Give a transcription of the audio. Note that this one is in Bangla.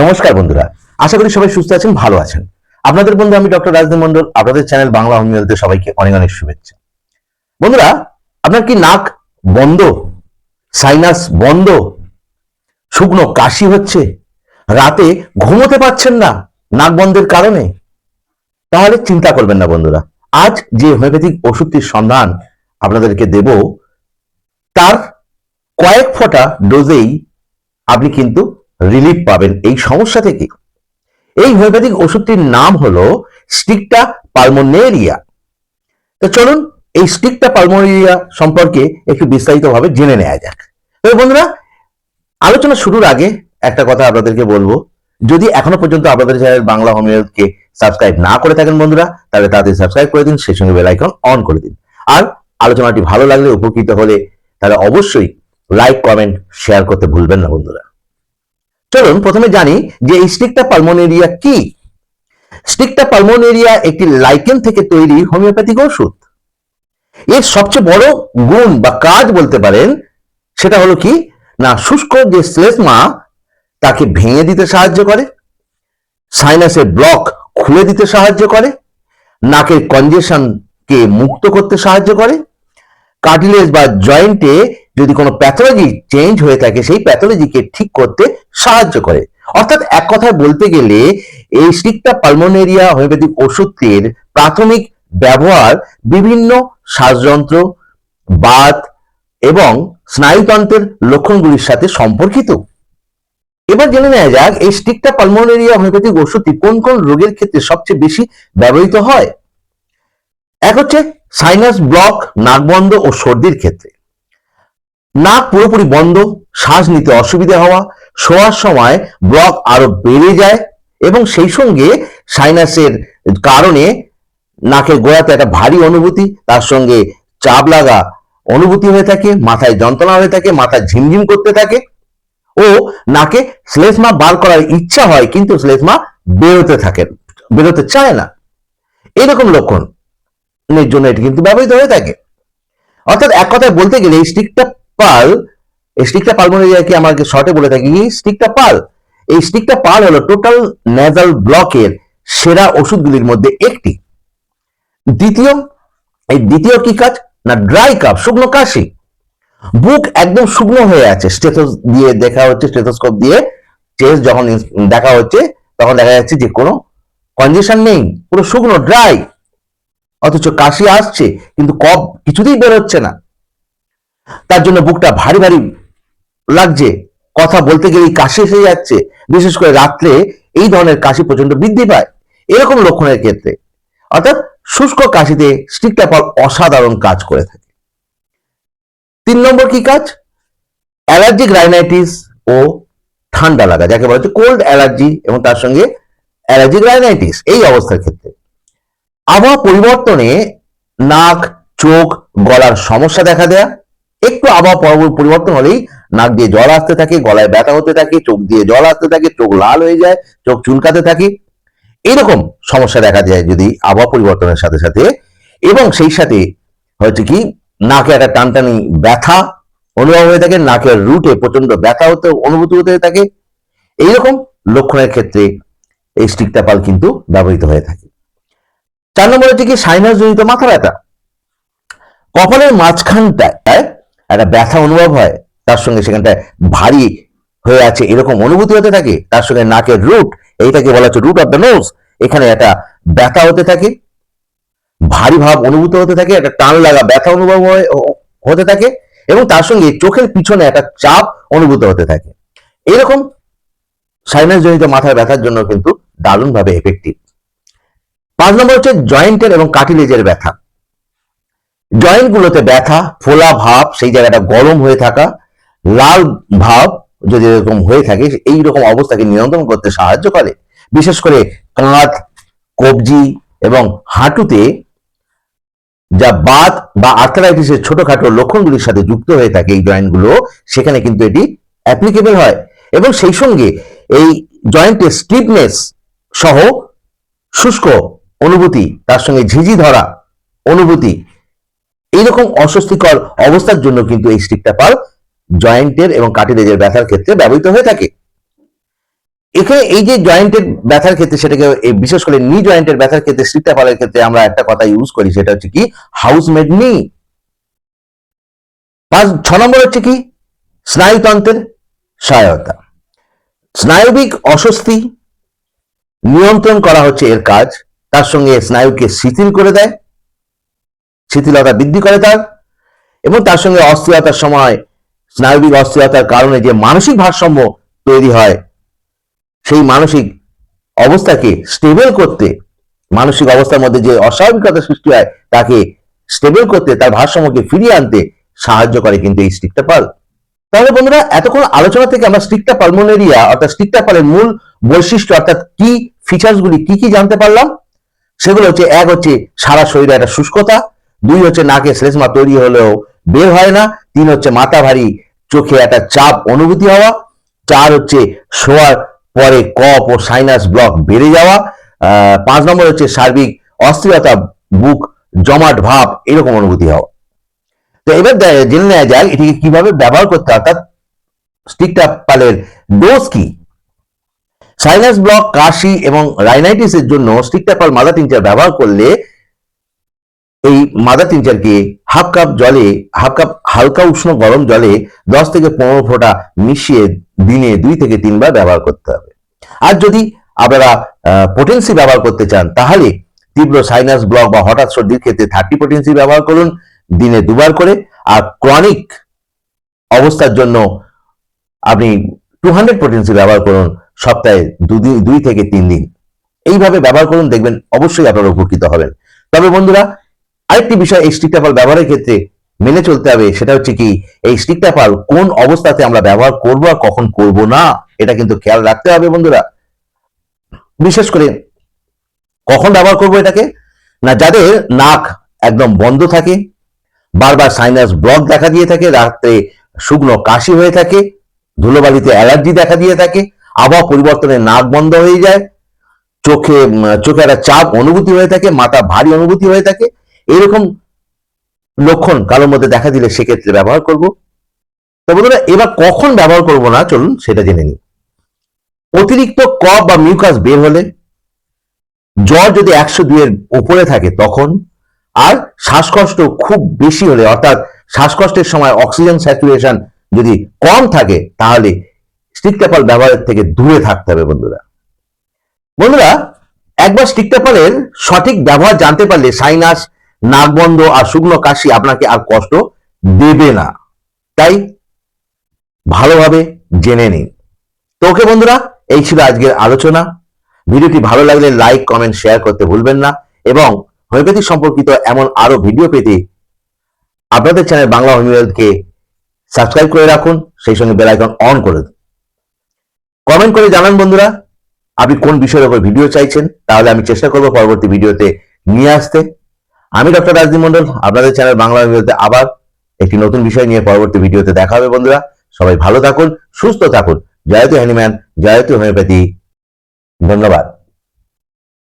নমস্কার বন্ধুরা, আশা করি সবাই সুস্থ আছেন, ভালো আছেন। আপনাদের বন্ধু আমি ডক্টর রাজদীপ মন্ডল আপনাদের চ্যানেল বাংলা হোমিওতে সবাইকে অনেক অনেক শুভেচ্ছা। বন্ধুরা, আপনার কি নাক বন্ধ? সাইনাস বন্ধ? শুকনো কাশি হচ্ছে? রাতে ঘুমোতে পারছেন না নাক বন্ধের কারণে? তাহলে চিন্তা করবেন না বন্ধুরা, আজ যে হোমিওপ্যাথিক ওষুধটির সন্ধান আপনাদেরকে দেব, তার কয়েক ফোঁটা ডোজেই আপনি কিন্তু রিলিফ পাবেন এই সমস্যা থেকে। এই হোমিওপ্যাথিক ওষুধটির নাম হলো স্টিকটা পালমোনেরিয়া। তো চলুন এই স্টিকটা পালমোনেরিয়া সম্পর্কে একটু বিস্তারিতভাবে জেনে নেওয়া যাক। তবে বন্ধুরা, আলোচনা শুরুর আগে একটা কথা আপনাদেরকে বলব। যদি এখনও পর্যন্ত আপনাদের চ্যানেল বাংলা হোমিওকে সাবস্ক্রাইব না করে থাকেন বন্ধুরা, তাহলে তাদের সাবস্ক্রাইব করে দিন, সেই সঙ্গে বেল আইকন অন করে দিন। আর আলোচনাটি ভালো লাগলে, উপকৃত হলে তাহলে অবশ্যই লাইক, কমেন্ট, শেয়ার করতে ভুলবেন না বন্ধুরা। চলুন প্রথমে জানি যে এই স্টিকটা পালমোনেরিয়া কি? স্টিকটা পালমোনেরিয়া একটি লাইকেন থেকে তৈরি হোমিওপ্যাথিক ওষুধ। এর সবচেয়ে বড় গুণ বা কাজ বলতে পারেন সেটা হলো কি? না, শুষ্ক যে শ্লেষ্মা তাকে ভেঙে দিতে সাহায্য করে, সাইনাসের ব্লক খুলে দিতে সাহায্য করে, নাকের কনজেশনকে মুক্ত করতে সাহায্য করে কার্টিলেজ বা জয়েন্টে যদি কোনো প্যাথোলজি চেঞ্জ হয়ে থাকে, সেই প্যাথোলজিকে ঠিক করতে সাহায্য করে। অর্থাৎ এক কথায় বলতে গেলে, এই স্টিকটা পালমোনেরিয়া হোমিওপ্যাথিক ওষুধটির প্রাথমিক ব্যবহার বিভিন্ন শ্বাসযন্ত্র, বাত এবং স্নায়ুতন্ত্রের লক্ষণগুলির সাথে সম্পর্কিত। এবার জেনে নেওয়া যাক, এই স্টিকটা পালমোনেরিয়া হোমিওপ্যাথিক ওষুধটি কোন কোন রোগের ক্ষেত্রে সবচেয়ে বেশি ব্যবহৃত হয়? এক হচ্ছে সাইনাস ব্লক নাকবন্ধ ও সর্দির ক্ষেত্রে। নাক পুরোপুরি বন্ধ, শ্বাস নিতে অসুবিধা হওয়া, শোয়ার সময় ব্লক আরও বেড়ে যায় এবং সেই সঙ্গে সাইনাসের কারণে নাকের গোড়াতে একটা ভারী অনুভূতি, তার সঙ্গে চাপ লাগা অনুভূতি হয়ে থাকে, মাথায় যন্ত্রণা হয়ে থাকে মাথা ঝিমঝিম করতে থাকে ও নাকে শ্লেষ্মা বার করার ইচ্ছা হয় কিন্তু শ্লেষ্মা বেরোতে থাকে, বেরোতে চায় না। এরকম লক্ষণ, এর জন্য এটি কিন্তু ব্যবহৃত হয়ে থাকে। অর্থাৎ এক কথায় বলতে গেলে এই স্টিকটা পাল, এই স্টিকটা পালমোনেরিয়াকে আমাকে শর্টে বলে থাকি স্টিকটা পাল। এই স্টিকটা পাল হলো টোটাল নেজাল ব্লকের সেরা ওষুধগুলির মধ্যে একটি। দ্বিতীয়, এই দ্বিতীয় কি কাজ? না ড্রাই কাপ শুকনো কাশি। বুক একদম শুকনো হয়ে আছে স্টেথোস দিয়ে দেখা হচ্ছে স্টেথোস্কোপ দিয়ে। চেস্ট যখন দেখা হচ্ছে, তখন দেখা যাচ্ছে যে কোনো কনজেশন নেই, পুরো শুকনো ড্রাই অথচ কাশি আসছে, কিন্তু কফ কিছুতেই বেরোচ্ছে না। তার জন্য বুকটা ভারী ভারী লাগছে। কথা বলতে গেলেই কাশি এসে যাচ্ছে। বিশেষ করে রাত্রে এই ধরনের কাশি প্রচণ্ড বৃদ্ধি পায়। এরকম লক্ষণের ক্ষেত্রে। অর্থাৎ শুষ্ক কাশিতে স্টিকটাপল অসাধারণ কাজ করে থাকে। তিন নম্বর কি কাজ? অ্যালার্জিক রাইনাইটিস ও ঠান্ডা লাগা, যাকে বলা হচ্ছে কোল্ড অ্যালার্জি এবং তার সঙ্গে অ্যালার্জিক রাইনাইটিস, এই অবস্থার ক্ষেত্রে। আবহাওয়া পরিবর্তনে নাক, চোখ, গলার সমস্যা দেখা দেয়া একটু আবহাওয়া পরিবর্তন হলেই নাক দিয়ে জল আসতে থাকে, গলায় ব্যথা হতে থাকে, চোখ দিয়ে জল আসতে থাকে, চোখ লাল হয়ে যায়, চোখ চুলকাতে থাকে। এরকম সমস্যা দেখা যায় যদি আবহাওয়া পরিবর্তনের সাথে সাথে। এবং সেই সাথে হচ্ছে কি, নাকে একটা টানটানি ব্যথা অনুভব হয়ে থাকে, নাকের রুটে প্রচণ্ড ব্যথা হতে, অনুভূতি হতে থাকে। এইরকম লক্ষণের ক্ষেত্রে এই স্টিকটাপাল কিন্তু ব্যবহৃত হয়ে থাকে। চার নম্বর হচ্ছে কি সাইনাস জনিত মাথা ব্যথা। কপালের মাঝখানটায় একটা ব্যথা অনুভব হয়, তার সঙ্গে সেখানটায় ভারী হয়ে আছে এরকম অনুভূতি হতে থাকে, তার সঙ্গে নাকের রুট এইটাকে বলা হচ্ছে রুট অফ দ্য নোজ এখানে একটা ব্যথা হতে থাকে, ভারী ভাব অনুভূত হতে থাকে, একটা টান লাগা ব্যথা অনুভব হতে থাকে, এবং তার সঙ্গে চোখের পিছনে একটা চাপ অনুভূত হতে থাকে। এরকম সাইনাস জনিত মাথার ব্যথার জন্য কিন্তু দারুণভাবে এফেক্টিভ পাঁচ নম্বর হচ্ছে জয়েন্টের এবং কাটিলেজের ব্যথা। জয়েন্ট গুলোতে ব্যথা ফোলা ভাব, সেই জায়গাটা গরম হয়ে থাকা, লাল ভাব যদি এরকম হয়ে থাকে এই রকম অবস্থাকে নিয়ন্ত্রণ করতে সাহায্য করে। বিশেষ করে কাঁধ, কবজি এবং হাঁটুতে যা বাত বা আর্থারাইটিসের ছোটখাটো লক্ষণগুলির সাথে যুক্ত হয়ে থাকে এই জয়েন্টগুলো সেখানে কিন্তু এটি অ্যাপ্লিকেবল হয়। এবং সেই সঙ্গে এই জয়েন্টের স্টিফনেস সহ শুষ্ক অনুভূতি, তার সঙ্গে ঝিঝি ধরা অনুভূতি এইরকম অস্বস্তিকর অবস্থার জন্য কিন্তু এই স্টিকটা পাল জয়েন্টের এবং কাটিলেজের ব্যথার ক্ষেত্রে ব্যবহৃত হয়ে থাকে। এখানে এই যে জয়েন্টের ব্যথার ক্ষেত্রে সেটাকে বিশেষ করে নি জয়েন্টের ব্যথার ক্ষেত্রে স্ট্রিক্টাপালের ক্ষেত্রে আমরা একটা কথা ইউজ করি, সেটা হচ্ছে কি হাউসমেড নি। পাঁচ, ছ নম্বর হচ্ছে কি, স্নায়ুতন্ত্রের সহায়তা। স্নায়বিক অস্বস্তি নিয়ন্ত্রণ করা হচ্ছে এর কাজ, তার সঙ্গে স্নায়ুকে শিথিল করে দেয়। শিথিলতা বৃদ্ধি করে তার, এবং তার সঙ্গে অস্থিরতার সময়, স্নায়বিক অস্থিরতার কারণে যে মানসিক ভারসাম্য তৈরি হয়, সেই মানসিক অবস্থাকে স্টেবল করতে, মানসিক অবস্থার মধ্যে যে অস্বাভাবিকতা সৃষ্টি হয়, তাকে স্টেবল করতে, তার ভারসাম্যকে ফিরিয়ে আনতে সাহায্য করে কিন্তু এই স্টিকটাপাল তাহলে বন্ধুরা, এতক্ষণ আলোচনা থেকে আমরা স্টিকটা পালমোনেরিয়া অর্থাৎ স্টিকটাপালের মূল বৈশিষ্ট্য, অর্থাৎ কি ফিচার্স গুলি কি কি জানতে পারলাম, সেগুলো হচ্ছে, এক হচ্ছে সারা শরীরে একটা শুষ্কতা দুই হচ্ছে নাকে শ্লেষ্মা তৈরি হলেও বের হয় না, তিন হচ্ছে মাথা ভারী চোখে একটা চাপ অনুভূতি হওয়া, চার হচ্ছে শোয়ার পরে কপ ও সাইনাস ব্লক বেড়ে যাওয়া পাঁচ নম্বর হচ্ছে সার্বিক অস্থিরতা, বুক জমাট ভাব এরকম অনুভূতি হওয়া। তো এবার জেনে নেওয়া যায় এটিকে কীভাবে ব্যবহার করতে হয়, অর্থাৎ স্টিকটাপালের ডোজ কি? সাইনাস ব্লক কাশি এবং রাইনাইটিসের জন্য স্টিকটাপাল মাদার টিংচার ব্যবহার করলে এই মাদার টিংচারকে হাফ কাপ জলে, হাফ কাপ হালকা উষ্ণ গরম জলে দশ থেকে পনেরো ফোঁটা মিশিয়ে দিনে দুই থেকে তিনবার ব্যবহার করতে হবে। আর যদি আপনারা পোটেন্সি ব্যবহার করতে চান, তাহলে তীব্র সাইনাস ব্লক বা হঠাৎ সর্দির ক্ষেত্রে থার্টি পোটেন্সি ব্যবহার করুন, দিনে দুবার করে। আর ক্রনিক অবস্থার জন্য আপনি টু হান্ড্রেড পোটেন্সি ব্যবহার করুন সপ্তাহে দুদিন, দুই থেকে তিন দিন। এইভাবে ব্যবহার করুন, দেখবেন অবশ্যই আপনারা উপকৃত হবেন। তবে বন্ধুরা আরেকটি বিষয় এই স্টিকটাপাল ব্যবহারের ক্ষেত্রে মেনে চলতে হবে, সেটা হচ্ছে কি, এই স্টিক স্টিকটাপাল কোন অবস্থাতে আমরা ব্যবহার করব আর কখন করব না, এটা কিন্তু খেয়াল রাখতে হবে বন্ধুরা। বিশেষ করে কখন ব্যবহার করব এটাকে? না, যাদের নাক একদম বন্ধ থাকে, বারবার সাইনাস ব্লক দেখা দিয়ে থাকে, রাত্রে শুকনো কাশি হয়ে থাকে, ধুলোবালিতে অ্যালার্জি দেখা দিয়ে থাকে, আবহাওয়া পরিবর্তনে নাক বন্ধ হয়ে যায়, চোখে চোখে একটা চাপ অনুভূতি হয়ে থাকে, মাথা ভারী অনুভূতি হয়ে থাকে এরকম লক্ষণ কারোর মধ্যে দেখা দিলে সেক্ষেত্রে ব্যবহার করব। তো বন্ধুরা, এবার কখন ব্যবহার করব না, চলুন সেটা জেনে নিই। অতিরিক্ত কফ বা মিউকাস বের হলে জ্বর যদি একশো দুইয়ের উপরে থাকে তখন, আর শ্বাসকষ্ট খুব বেশি হলে, অর্থাৎ শ্বাসকষ্টের সময় অক্সিজেন স্যাচুরেশন যদি কম থাকে, তাহলে স্টিকটাপাল ব্যবহারের থেকে দূরে থাকতে হবে বন্ধুরা। বন্ধুরা, একবার স্টিকটাপালের সঠিক ব্যবহার জানতে পারলে সাইনাস নাকবন্ধ আর শুকনো কাশি আপনাকে আর কষ্ট দেবে না। তাই ভালোভাবে জেনে নিন। তো ওকে বন্ধুরা, এই ছিল আজকের আলোচনা। ভিডিওটি ভালো লাগলে লাইক, কমেন্ট, শেয়ার করতে ভুলবেন না এবং হোমিওপ্যাথি সম্পর্কিত এমন আরও ভিডিও পেতে আপনাদের চ্যানেল বাংলা হোমিওপ্যাথকে সাবস্ক্রাইব করে রাখুন, সেই সঙ্গে বেল আইকন অন করে দিন। কমেন্ট করে জানান বন্ধুরা, আপনি কোন বিষয়ের উপর ভিডিও চাইছেন, তাহলে আমি চেষ্টা করব পরবর্তী ভিডিওতে নিয়ে আসতে। আমি ডক্টর রাজদীপ মন্ডল আপনাদের চ্যানেল বাংলা ভিডিওতে আবার একটি নতুন বিষয় নিয়ে পরবর্তী ভিডিওতে দেখা হবে, বন্ধুরা। সবাই ভালো থাকুন, সুস্থ থাকুন। জয়তু হ্যানিম্যান। জয়তু হোমিওপ্যাথি। ধন্যবাদ।